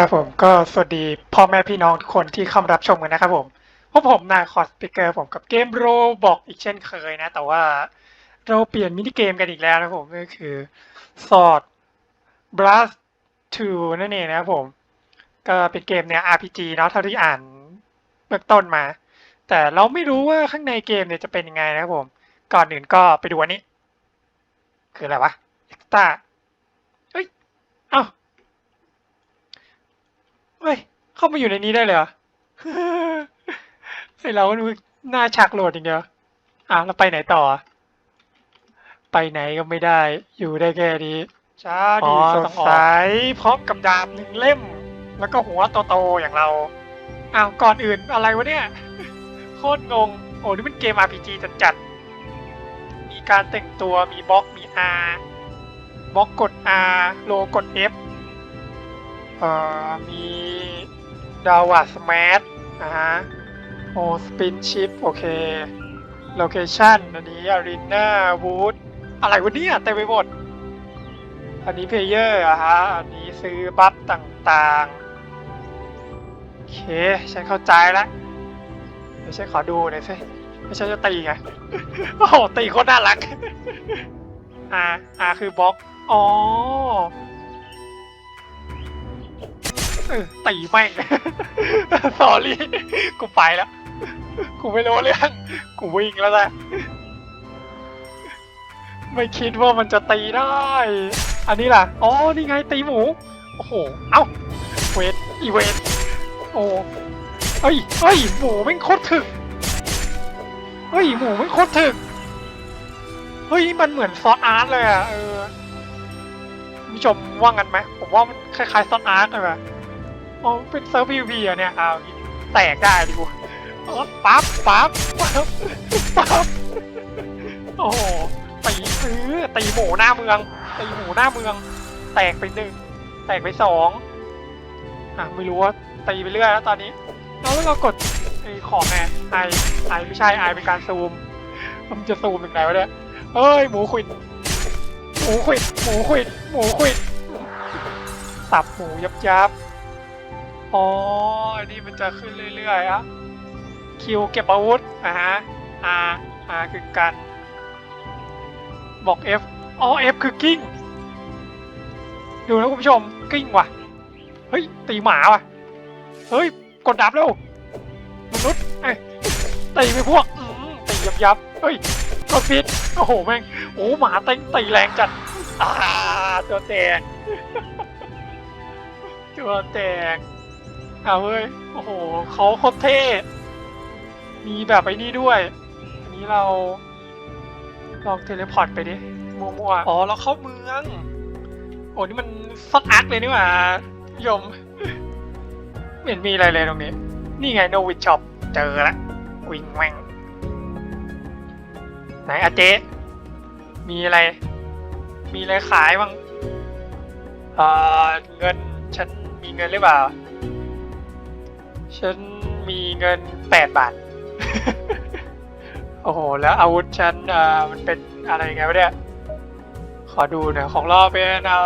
ครับผมก็สวัสดีพ่อแม่พี่น้องทุกคนที่เข้ามารับชมกันนะครับผมพวกผมนาคอสปิเกอร์ผมกับเกมโรบอกอีกเช่นเคยนะ แต่ว่าเราเปลี่ยนมินิเกมกันอีกแล้วนะครับผมก็คือ Sword Blast 2นั่นเองนะครับผม ก็เป็นเกมแนว RPG เนาะเท่าที่อ่านเบื้องต้นมา แต่เราไม่รู้ว่าข้างในเกมเนี่ยจะเป็นยังไงนะครับผม ก่อนอื่นก็ไปดูอันนี้ คืออะไรวะ Extra เฮ้ย เอ้า ฮ้ย เข้ามาอยู่ในนี้ได้เลยเหรอไอเราก็ดูหน้าฉากโหลดอย่างเดียวอะแล้วไปไหนต่อ ไปไหนก็ไม่ได้ อยู่ได้แค่นี้ช้าดีสดใสพร้อมกับดาบหนึ่งเล่ม แล้วก็หัวโตๆอย่างเราอ้าวก่อนอื่นอะไรวะเนี่ย โคตรงง โอ้นี่มันเกม RPG จัดๆมีการแต่งตัวมีบล็อกมี R บล็อกกด R โลกด F เอ่อมีดาวาสแมาร์ทนะฮะโอสปินชิปโอเคโลเคชันอันนี้อารีนาวูดอะไรวะเนี่ยเต็มไปหมด อันนี้เพลเยอร์อะฮะอันนี้ซื้อบัฟต่างๆ โอเคฉันเข้าใจแล้วเดี๋ยวฉันขอดูหน่อยสิไม่ใช่จะตีไงโอ้โหตีโคตรน่ารักอ่าอ่าคือบล็อก อ๋อ ตีแม่สอรี่ กูไปแล้ว กูไม่รู้เรื่อง กูวิ่งแล้วนะไม่คิดว่ามันจะตีได้ อันนี้ล่ะ อ๋อ นี่ไงตีหมู โอ้โห เอ้า เวท อีเวท โอ้เฮ้ยเฮ้ย หมูแม่โคตรถึก เฮ้ย หมูแม่โคตรถึก เฮ้ย มันเหมือนซอสอาร์ตเลยอะ เออคุณผู้ชมว่างันไหม ผมว่ามันคล้ายๆซอสอาร์ตเลยว่ะ อ๋อเป็นเซิร์ฟพีพีอะเนี่ยเอาแตกได้ดิวอ๋อปั๊บปั๊บปั๊บปั๊บโอ้โหตีซื้อตีหมูหน้าเมือง ตีหมูหน้าเมือง แตกไปหนึ่งแตกไปสองอะไม่รู้ว่าตีไปเรื่อยแล้วตอนนี้แล้วเรากดไอ้ของไงไอไอไม่ใช่ไอเป็นการซูมมันจะซูมถึงไหนวะเนี่ยเอ้ยหมูขวิดหมูขวิดหมูขวิดหมูขวิดสับหมูยับยับ อ๋ออันนี้มันจะขึ้นเรื่อยๆอะคิวเก็บอาวุธอะฮะ R R คือกัน บอก F อ๋อ F คือกิ้ง ดูนะคุณผู้ชม กิ้งว่ะ เฮ้ย ตีหมาว่ะ เฮ้ย กดดับแล้วมนุษย์เอ้ตีไปพวกตียับยับเฮ้ยกดพิษโอ้โห แม่ง โอ้หมาเต็งตีแรงจัดอ่าตัวแตกตัวแตก เอาเว้ย โอ้โหเขาโคตรเท่ มีแบบไอ้นี่ด้วย อันนี้เรา ลองเทเลพอร์ตไปดิ มั่วๆ อ๋อ เราเข้าเมือง โอ้นี่มันซอดอาร์คเลยนี่หว่าผู้ชมไม่เห็นมีอะไรเลยตรงนี้ นี่ไงโนวิชช็อป เจอละ วิ่งแม่งไหนอาเจ๊มีอะไร มีอะไรขายบ้างเอ่อเงิน ฉันมีเงินหรือเปล่า ฉันมีเงินแปดบาท โอ้โห แล้วอาวุธฉันอ่อมันเป็นอะไรไงวะเนี่ย ขอดูหน่อยของเราเป็นอ่อ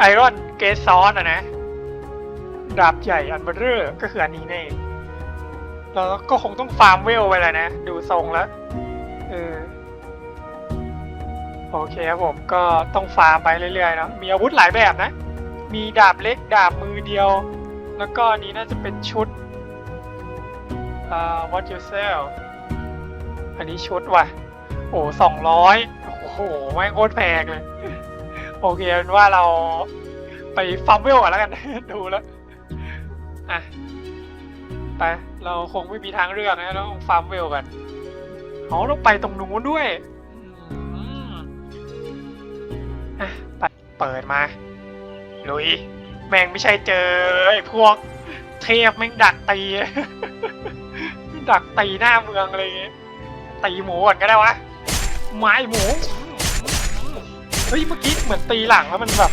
ไอรอนเกสซอนอะนะ ดาบใหญ่อันเบอร์เรอร์ก็คืออันนี้นี่เองแล้วก็คงต้องฟาร์มเวลไปเลยนะ ดูทรงแล้วเออโอเคครับผมก็ต้องฟาร์มไปเรื่อยๆเนาะมีอาวุธหลายแบบนะ มีดาบเล็กดาบมือเดียว แล้วก็อันนี้น่าจะเป็นชุดอ่า what you sell อันนี้ชุดว่ะ โอ้สองร้อยโอ้โหแม่งโคตรแพงเลย โอเคเป็นว่าเราไปฟาร์มเวลก่อนแล้วกัน ดูแล้วอะไปเราคงไม่มีทางเลือกนะเราต้องฟาร์มเวลกันอ๋อต้องไปตรงนู้นด้วยอะไปเปิดมาลุย แม่งไม่ใช่เจอไอ้พวกเทพแม่งดักตี ดักตีหน้าเมืองอะไรเงี้ยตีหมูก่อนก็ได้วะไม้หมูเฮ้ยเมื่อกี้เหมือนตีหลังแล้วมันแบบ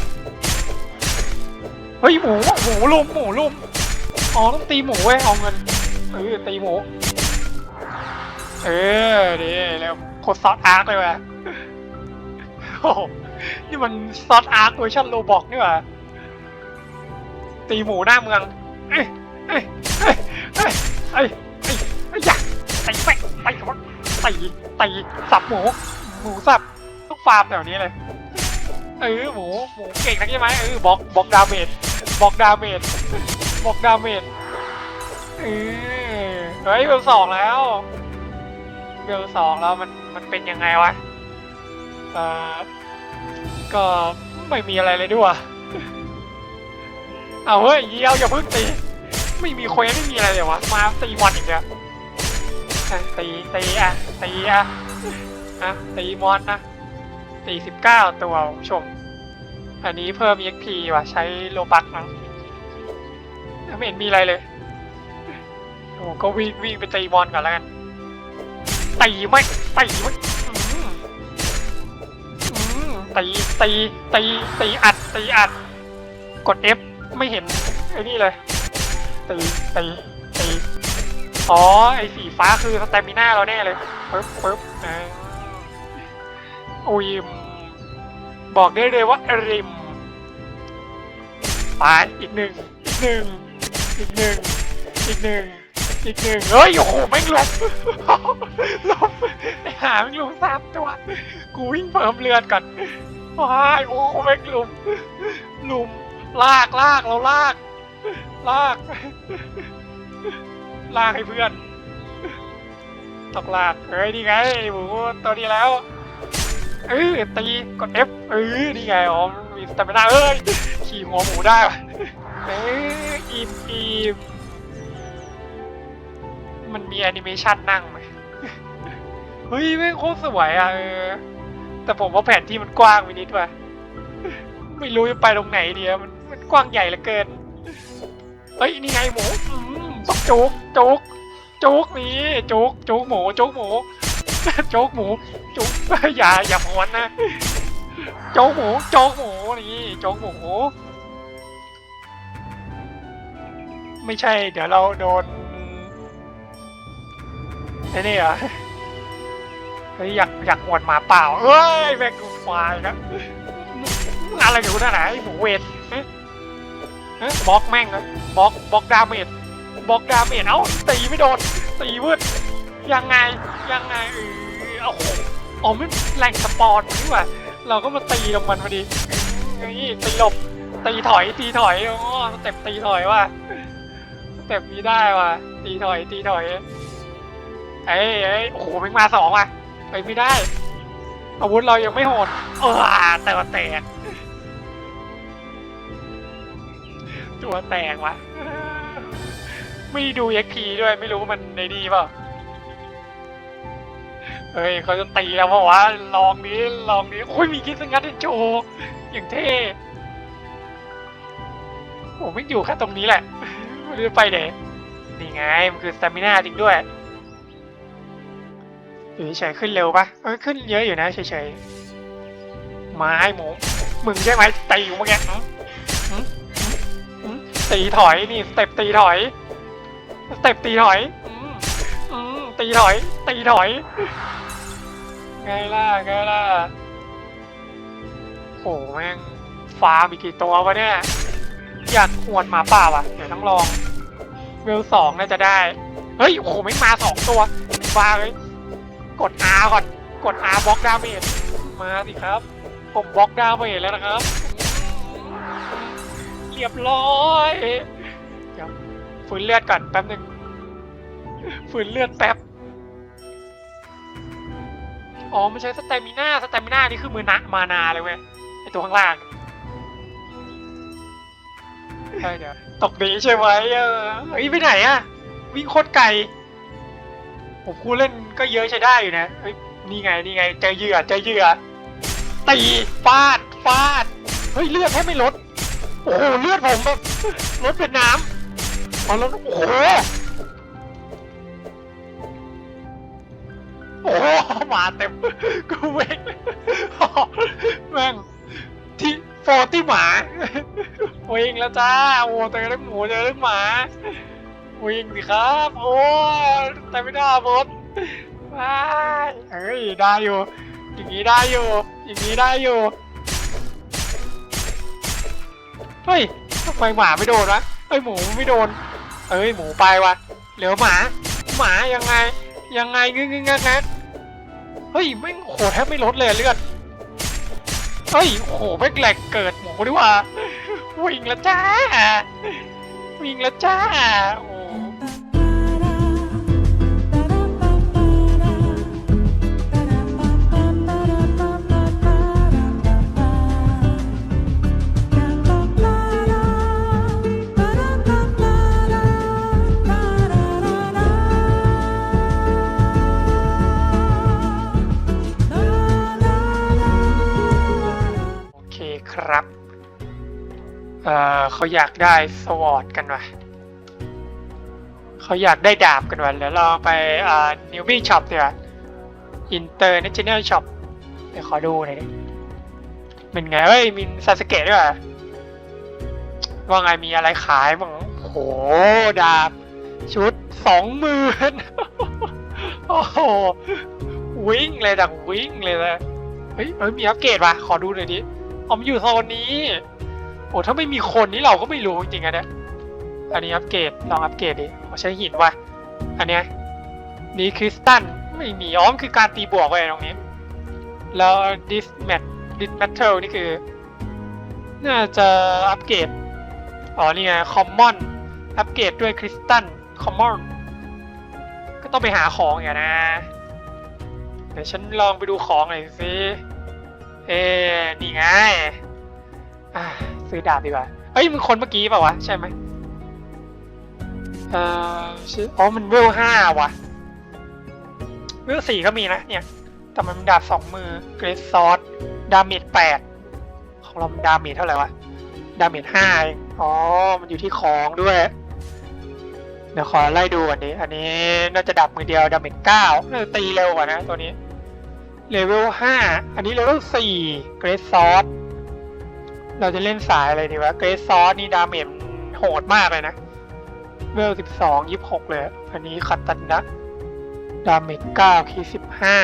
เฮ้ยหมูหมูลุมหมูลุมอ๋อต้องตีหมูเว้ยเอาเงินเออตีหมู เออดีแล้วโคตรซอสอาร์คเลยว่ะโอ้นี่มันซอสอาร์คเวอร์ชันโลบอกนี่ว่า ตีหมูหน้าเมืองเอ้ยเอ้ยเอ้ยเอ้ยเอ้ยเอ้ยเอ้ยอย่าตีไปไปกับมันตีตีสับหมู หมูสับต้องฟาร์มแถวนี้เลยเออหมูหมูเก่งนักใช่ไหมเออบล็อกบล็อกดาเมจบล็อกดาเมจบล็อกดาเมจเออเฮ้ยเบลสองแล้วเบลสองแล้วมันมันเป็นยังไงวะเออก็ไม่มีอะไรเลยด้วย เอาเฮ้ยเยี่ยวอย่าเพิ่งตี ไม่มีเควสไม่มีอะไรเลยวะ มาตีมอนอีกแล้วอะตีตีอะตีอะอะตีมอนนะตีสิบเก้าตัวชม อันนี้เพิ่ม EXP ว่ะ ใช้โลบักมั้งไม่เห็นมีอะไรเลยโอ้ก็วิ่งวิ่งไปตีบอลก่อนแล้วกันตีไม่ตีไม่ตีตีตีตีอัดตีอัด กด F ไม่เห็นไอ้นี่เลยตีตีตีอ๋อไอ้สีฟ้าคือสเตมิน่าเราแน่เลยปึ๊บปึ๊บอ่าอุยมบอกได้เลยว่าริมตายอีกหนึ่งอีกหนึ่งอีกหนึ่งอีกหนึ่งอีกหนึ่งเฮ้ยโอ้โหแม่งหลบหลบไอ้หาแม่งลุมสามตัวกูวิ่งเพิ่มเลือดก่อนว้ายโอ้โหแม่งหลุมหลุม ลากลากเราลาก ลาก ลากให้เพื่อนตกลากเฮ้ยนี่ไงไอ้หมูตัวนี้แล้วเออตีกด F เออนี่ไงอ๋อมีสเตมินาเอ้ยขี่หัวหมูได้ว่ะเอออิ่มอิ่มมันมีแอนิเมชันนั่งไหมเฮ้ยแม่งโคตรสวยอะเออแต่ผมว่าแผนที่มันกว้างไปนิดว่ะไม่รู้จะไปตรงไหนดีอะมัน มันกว้างใหญ่เหลือเกิน เฮ้ยนี่ไงหมูต้องจุกจุกจุกนี่จุกจุกหมูจุกหมูจ๊กหมูจ๊กอย่าอย่าหอนนะโจ๊กหมูโจ๊กหมูนี่โจ๊กหมูไม่ใช่ เดี๋ยวเราโดนไอ้นี่เหรอเฮ้ยอยากอยากหวนหมาเปล่าเอ้ยแม่งกูควายนะมึงอะไรอยู่นั่นไหนหมูเวท เอ๊ะบล็อกแม่งเลยบล็อกบล็อกดาเมจบล็อกดาเมจเอ้าตีไม่โดนตีวืดยังไงยังไงเออโอ้โหอ๋อไม่แหล่งสปอนนี่หว่าเราก็มาตีลงมันพอดีนี่ตีหลบตีถอยตีถอยอ๋อสเต็ปตีถอยว่ะสเต็ปนี้ได้ว่ะตีถอยตีถอยเอ้ยเอ้ยโอ้โหแม่งมาสองว่ะไปไม่ได้อาวุธเรายังไม่โหดเออแต่ว่าแตก ตัวแตกวะ ไม่ดูเอ็กพีด้วยไม่รู้ว่ามันในดีเปล่าเฮ้ยเขาจะตีแล้วเพราะว่าลองนี้ลองนี้โอ้ยมีคิดสังัดโจอย่างเท่ผมไม่อยู่แค่ตรงนี้แหละไม่รู้จะไปไหนนี่ไงมันคือสเตมิน่าจริงด้วยอยู่เฉยๆขึ้นเร็วปะเอ้ยขึ้นเยอะอยู่นะเฉยๆไม้หมูมึงใช่ไหมตีอยู่เมื่อกี้หึหึหึหึ ตีถอยนี่สเต็ปตีถอยสเต็ปตีถอยอืมอืมตีถอย ตีถอยไงล่ะไงล่ะโหแม่งฟาร์มอีกกี่ตัววะเนี่ยอยากหวนหมาป่าว่ะเดี๋ยวต้องลองเวลสองน่าจะได้เฮ้ยโอ้โหไม่มาสองตัวฟ้าเลยกด R ก่อนกด R บล็อกดาเมจมาสิครับ ผมบล็อกดาเมจแล้วนะครับ เรียบร้อยเดี๋ยวฝืนเลือดก่อนแป๊บหนึ่งฝืนเลือดแป๊บ อ๋อมันใช้สเตมิน่าสเตมิน่านี่คือมือนะมานาเลยเว้ยไอตัวข้างล่างใช่เดี๋ยวตกดีใช่ไหมเออเฮ้ยไปไหนอะวิ่งโคตรไกลผมคูเล่นก็เยอะใช้ได้อยู่นะเฮ้ยนี่ไงนี่ไงเจอเหยื่อเจอเหยื่อตีฟาดฟาดเฮ้ยเลือดแทบไม่ลด โอ้โหเลือดผมแบบลดเป็นน้ำอ๋อแล้วโอ้โหโอ้โหมาเต็มกูเวงแม่งที่โฟที่หมาวิ่งแล้วจ้าโอ้เจอเรื่องหมูเจอเรื่องหมาวิ่งสิครับ โอ้แต่ไม่ได้บดว้ายเอ้ยได้อยู่ อย่างนี้ได้อยู่ อย่างนี้ได้อยู่ เฮ้ยทำไมหมาไม่โดนวะเฮ้ยหมูมันไม่โดน เอ้ยหมูไปวะเหลือหมา หมายังไง ยังไงงึ้งงึ้งงักงักเฮ้ยแม่งโหแทบไม่ลดเลยเลือดเฮ้ยโหแม่งแหลกเกิดหมูดีว่าวิ่งละจ้าวิ่งละจ้าโเขาอยากได้สวอตกันว่ะเขาอยากได้ดาบกันว่ะเดี๋ยวเราไปอ่านิวบี้ช็อปดีกว่าอินเตอร์เนชั่นแนลช็อปเดี๋ยวขอดูหน่อยดิเป็นไงเอ้ยมีซาสเกะด้วยว่ะว่าไงมีอะไรขายบ้างโอ้โหดาบ ชุดสองหมื่นโอ้โหวิ่งเลยดังวิ่งเลยนะเฮ้ยเฮ้ยมีอัปเกรดว่ะขอดูหน่อยดิอมอยู่โซนนี้ โอ้ถ้าไม่มีคนนี่เราก็ไม่รู้จริงๆอะเนี่ยอันนี้อัปเกรดลองอัปเกรดดิขอใช้หินว่ะอันเนี้ยนี่คริสตัลไม่มีอ๋อมคือการตีบวกไว้ตรงนี้ แล้วดิสแมทดิสแมทเทลนี่คือ น่าจะอัปเกรดอ๋อนี่ไงคอมมอนอัปเกรดด้วยคริสตัลคอมมอนก็ต้องไปหาของอย่างนะเดี๋ยวฉันลองไปดูของหน่อยสิ เอ๊นี่ไงอ่า ซื้อดาบดีกว่าเอ้ยมึงคนเมื่อกี้เปล่าวะใช่ไหมเอ่อชื่ออ๋อมันเวลห้าวะเวลสี่ก็มีนะเนี่ย แต่มันดาบสองมือเกรดซอสดาเมจแปดของเราดาเมจเท่าไหร่วะดาเมจห้าเองอ๋อ มันอยู่ที่ของด้วย เดี๋ยวขอไล่ดูก่อนดิอันนี้น่าจะดับมือเดียวดาเมจเก้าน่าจะตีเร็วกว่านะตัวนี้เลเวลห้าอันนี้เลเวลสี่เกรดซอส เราจะเล่นสายอะไรดีวะ เกรดซอสนี่ดาเมจโหดมากเลยนะ เวลสิบสองยี่หกเลย อันนี้คัตตันนะดาเมจเก้าคีสิบห้า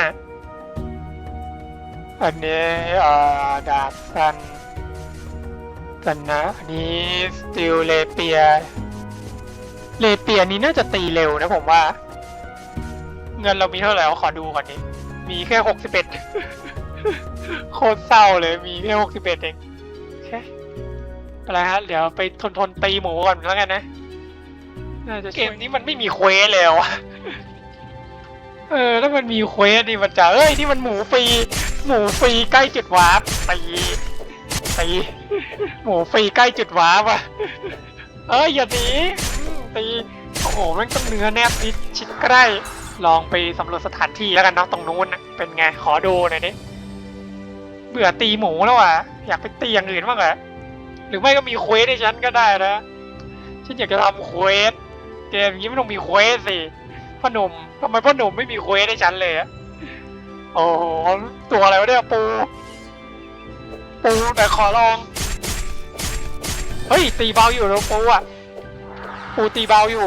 อันนี้เอ่อดาบซันกันนะ อันนี้สติลเลเปีย เลเปียนี้น่าจะตีเร็วนะผมว่า เงินเรามีเท่าไหร่ขอดูก่อนดิมีแค่หกสิบเอ็ดโคตรเศร้าเลยมีแค่หกสิบเอ็ดเอง เคอะไรฮะ เดี๋ยวไปทนทนๆตีหมูก่อนแล้วกันนะน่าจะเกมนี้มันไม่มีเควสเลยเหรอวะเออถ้ามันมีเควสนี่มันจะเอ้ยที่มันหมูฟรีหมูฟรีใกล้จุดวาร์ปตีตีหมูฟรีใกล้จุดวาร์ปอะเอ้ยอย่าหนีอืมตีโอ้โหแมันต้องเนื้อแนบนิดชิดใกล้ ลองไปสำรวจสถานที่แล้วกันเนาะตรงนู้นน่ะเป็นไงขอดูหน่อยดิเบื่อตีหมูแล้วอะ อยากไปตีอย่างอื่นบ้างเหรอหรือไม่ก็มีเควสให้ฉันก็ได้นะ ฉันอยากจะทำเควสเกมอย่างนี้ไม่ต้องมีเควสสิพ่อหนุ่มทำไมพ่อหนุ่มไม่มีเควสให้ฉันเลยอะโอ้โหตัวอะไรวะเนี่ยปู ปูแต่ขอลอง เฮ้ย ตีเบาอยู่แล้วปูอะ ปูตีเบาอยู่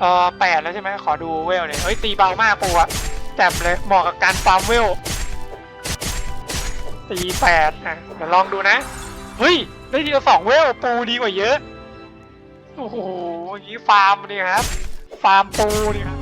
เออแปดแล้วใช่ไหมขอดูเวลเลยเฮ้ย ตีเบามากปูอะแจ่มเลยเหมาะกับการฟาร์มเวล ตีแปดอะเดี๋ยวลองดูนะ เฮ้ย ได้ทีละสองเวลปูดีกว่าเยอะ โอ้โหอย่างนี้ฟาร์มนี่ครับ ฟาร์มปูนี่ครับ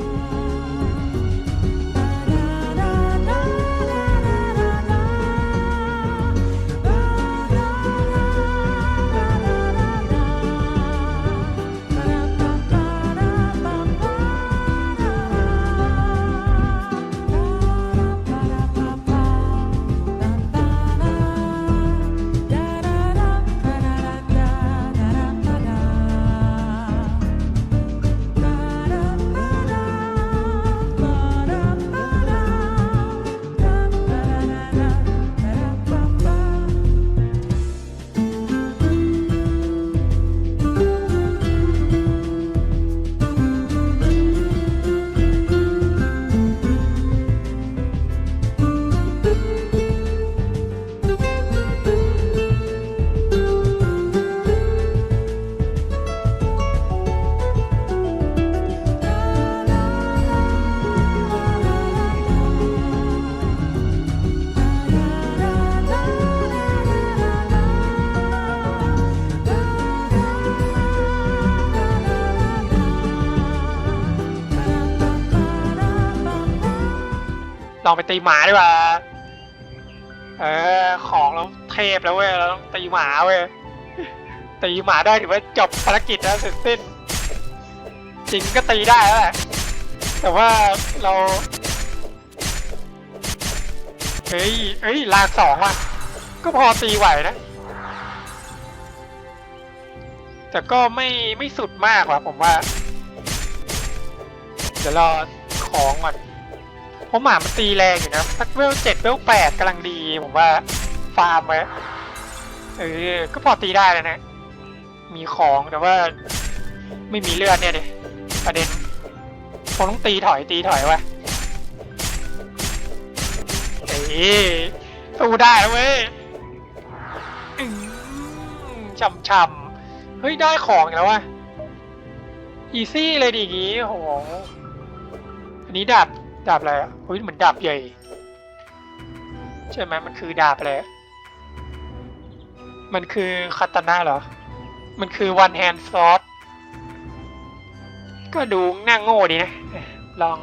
ลองไปตีหมาดีกว่า เออ ของเราเทพแล้วเว้ย เราต้องตีหมาเว้ย ตีหมาได้ถือว่าจบภารกิจแล้วเสร็จสิ้น จริงก็ตีได้แล้วแหละ แต่ว่าเรา เฮ้ย เฮ้ย ลากสองว่ะ ก็พอตีไหวนะ แต่ก็ไม่ไม่สุดมากว่ะผมว่า เดี๋ยวรอของก่อน ราะหมามันตีแรงอยู่นะสักเวลเจ็ดเวลแปดกำลังดีผมว่าฟาร์มไว้เออ ก็พอตีได้แล้วนะ มีของแต่ว่า ไม่มีเลือดเนี่ยดิประเด็นผมต้องตีถอยตีถอยวะเอ้ยสู้ได้แล้วเว้ยอื้อช่ำๆเฮ้ย ได้ของแล้ววะอีซี่เลยดิอย่างงี้โอ้โหอันนี้ดาบ ดาบอะไรอะเฮ้ยเหมือนดาบใหญ่ ใช่ไหมมันคือดาบอะไรมันคือคาตานะเหรอ มันคือ one hand sword ก็ดูน่าโง่ดีนะ ลอง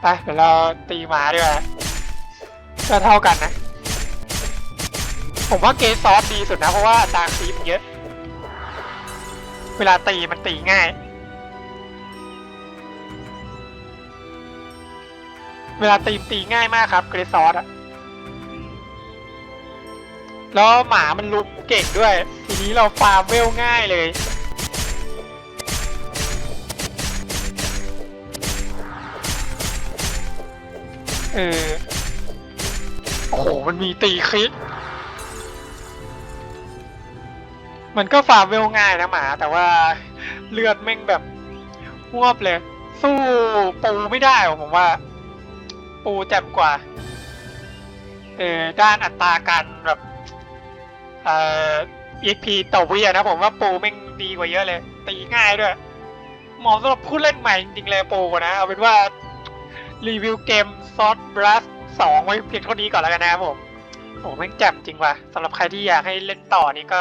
ไป เดี๋ยวเราตีหมาดีกว่าก็เท่ากันนะ ผมว่าเกสซอฟดีสุดนะ เพราะว่าตราคีมันเยอะ เวลาตีมันตีง่าย เวลาตีตีง่ายมากครับเกรซอสอะแล้วหมามันลุมเก่งด้วย ทีนี้เราฟาร์มเวลง่ายเลย เออ โอ้โห มันมีตีคลิก มันก็ฟาร์มเวลง่ายนะหมา แต่ว่าเลือดแม่งแบบวบเลย สู้ปูไม่ได้ผมว่า ปูแจ่มกว่าเออด้านอัตราการแบบเอ่อ EP ต่อวิอะนะผมว่าปูแม่งดีกว่าเยอะเลย ตีง่ายด้วยเหมาะสำหรับผู้เล่นใหม่จริงๆเลยปูนะ เอาเป็นว่า รีวิวเกม s o ด b r u s 2ไว้เพียงเท่านี้ก่อนแล้วกันนะครับผมโอ้แม่งแจ่มจริงว่ะสำหรับใครที่อยากให้เล่นต่อนี่ก็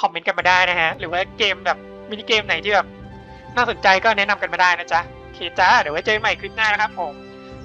คอมเมนต์กันมาได้นะฮะ หรือว่าเกมแบบมินิเกมไหนที่แบบน่าสนใจก็แนะนำกันมาได้นะจ๊ะโอเคจ้า เดี๋ยวไว้เจอกันใหม่คลิปหน้านะครับผม